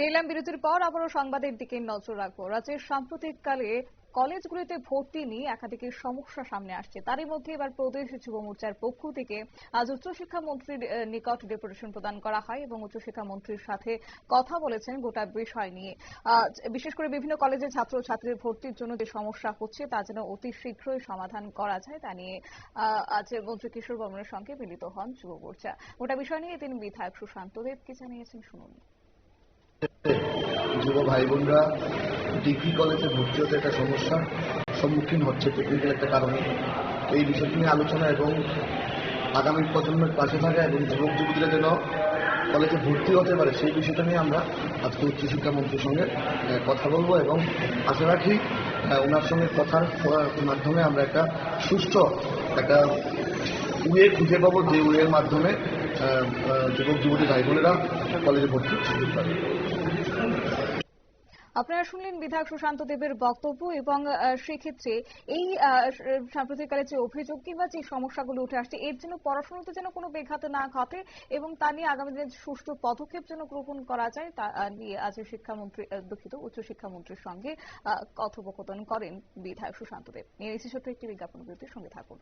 এলাম বিরতির পর, আবারও সংবাদের দিকে নজর রাখব। রাজ্যের সাম্প্রতিককালে কলেজগুলিতে ভর্তি নিয়ে একাধিক সমস্যা সামনে আসছে। তারই মধ্যে এবার প্রদেশ যুব মোর্চার পক্ষ থেকে আজ উচ্চশিক্ষা মন্ত্রীর নিকট ডেপুটেশন প্রদান করা হয় এবং উচ্চশিক্ষা মন্ত্রীর সাথে কথা বলেছেন গোটা বিষয় নিয়ে। বিশেষ করে বিভিন্ন কলেজে ছাত্র ছাত্রীর ভর্তির জন্য যে সমস্যা হচ্ছে, তা যেন অতি শীঘ্রই সমাধান করা যায়, তা নিয়ে আজ মন্ত্রী কিশোর বর্মনের সঙ্গে মিলিত হন যুব মোর্চা। গোটা বিষয় নিয়ে তিনি বিধায়ক সুশান্ত দেব, কি জানিয়েছেন শুনুন। যুব ভাই বোনরা ডিগ্রি কলেজে ভর্তি হতে একটা সমস্যার সম্মুখীন হচ্ছে টেকনিক্যাল একটা কারণে। এই বিষয়টি নিয়ে আলোচনা এবং আগামী প্রজন্মের পাশে থাকা এবং যুবক যুবতীরা যেন কলেজে ভর্তি হতে পারে, সেই বিষয়টা নিয়ে আমরা আজকে উচ্চশিক্ষা মন্ত্রীর সঙ্গে কথা বলব এবং আশা রাখি ওনার সঙ্গে কথার মাধ্যমে আমরা একটা সুস্থ একটা ওয়ে খুঁজে পাবো যে ওয়ের মাধ্যমে যুবক যুবতী ভাই বোনেরা কলেজে ভর্তি হতে পারে আপনারা শুনলেন বিধায়ক সুশান্ত দেবের বক্তব্য এবং সেক্ষেত্রে এই সাম্প্রতিককালে যে অভিযোগ কিংবা যে সমস্যাগুলো উঠে আসছে, এর জন্য পড়াশোনাতে যেন কোনো ব্যাঘাত না ঘটে এবং তা নিয়ে আগামী দিনে সুষ্ঠু পদক্ষেপ যেন গ্রহণ করা যায়, তা নিয়ে আজ শিক্ষামন্ত্রী দুঃখিত উচ্চশিক্ষামন্ত্রীর সঙ্গে কথোপকথন করেন বিধায়ক সুশান্ত দেব। নিয়ে ছোট্ট একটি বিজ্ঞাপন বিরতির সঙ্গে থাকুন।